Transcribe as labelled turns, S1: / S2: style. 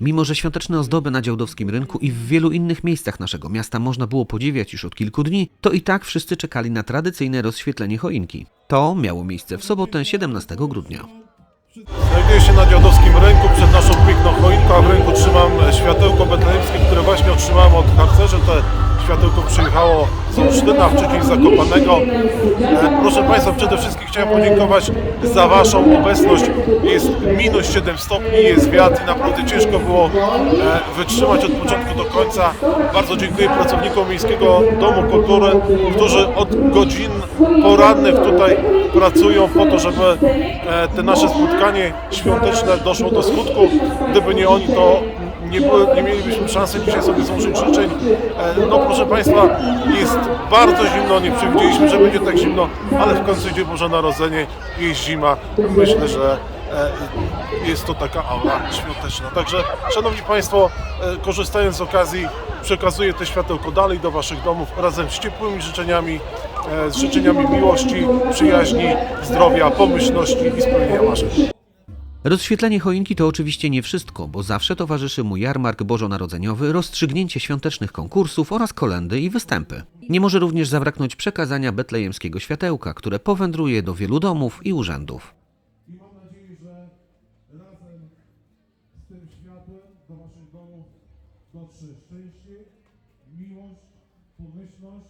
S1: Mimo, że świąteczne ozdoby na Działdowskim Rynku i w wielu innych miejscach naszego miasta można było podziwiać już od kilku dni, to i tak wszyscy czekali na tradycyjne rozświetlenie choinki. To miało miejsce w sobotę 17 grudnia.
S2: Znajduję się na Dziadowskim Rynku przed naszą piękną choinką, a w ręku trzymam światełko betlejemskie, które właśnie otrzymałem od harcerzy. Światełko przyjechało z Olsztyna, wcześniej z Zakopanego. E, Proszę Państwa, przede wszystkim chciałem podziękować za Waszą obecność. Jest minus 7 stopni, jest wiatr i naprawdę ciężko było e, wytrzymać od początku do końca. Bardzo dziękuję pracownikom Miejskiego Domu Kultury, którzy od godzin porannych tutaj pracują po to, żeby e, te nasze spotkanie świąteczne doszło do skutku. Gdyby nie oni, to nie, były, nie mielibyśmy szansy dzisiaj sobie złożyć życzeń. E, No proszę Państwa, jest bardzo zimno, nie przewidzieliśmy, że będzie tak zimno, ale w końcu idzie Boże Narodzenie, jest zima. Myślę, że e, jest to taka aura świąteczna. Także Szanowni Państwo, e, korzystając z okazji, przekazuję te światełko dalej do Waszych domów razem z ciepłymi życzeniami, z życzeniami miłości, przyjaźni, zdrowia, pomyślności i spełnienia marzeń.
S1: Rozświetlenie choinki to oczywiście nie wszystko, bo zawsze towarzyszy mu jarmark bożonarodzeniowy, rozstrzygnięcie świątecznych konkursów oraz kolendy i występy. Nie może również zabraknąć przekazania betlejemskiego światełka, które powędruje do wielu domów i urzędów.
S3: I mam nadzieję, że razem z tym światłem do Waszych domów szczęście, miłość, pomyślność